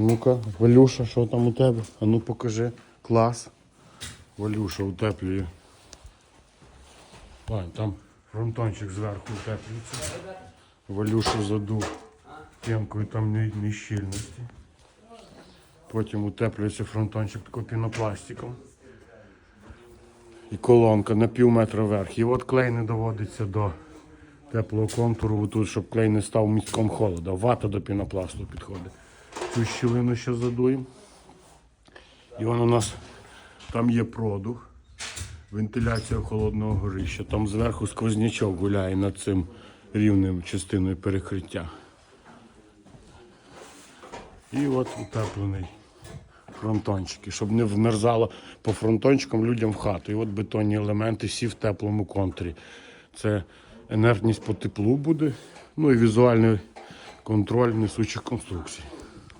Ну-ка, Валюша, що там у тебе? А ну покажи. Клас. Валюша утеплює. Вань, там фронтончик зверху утеплюється. Валюша задув п'янкою там не- нещільності. Потім утеплюється фронтончик таким пінопластиком. І колонка на пів метра вверх. І от клей не доводиться до теплого контуру, тут, щоб клей не став містком холода. Вата до пінопласту підходить. Цю щілину ще задуємо. І воно у нас там є продух, вентиляція холодного горища. Там зверху сквознячок гуляє над цим рівним частиною перекриття. І от утеплений фронтончики, щоб не вмерзало по фронтончикам людям в хату. І от бетонні елементи всі в теплому контурі. Це інертність по теплу буде, ну і візуальний контроль несучих конструкцій.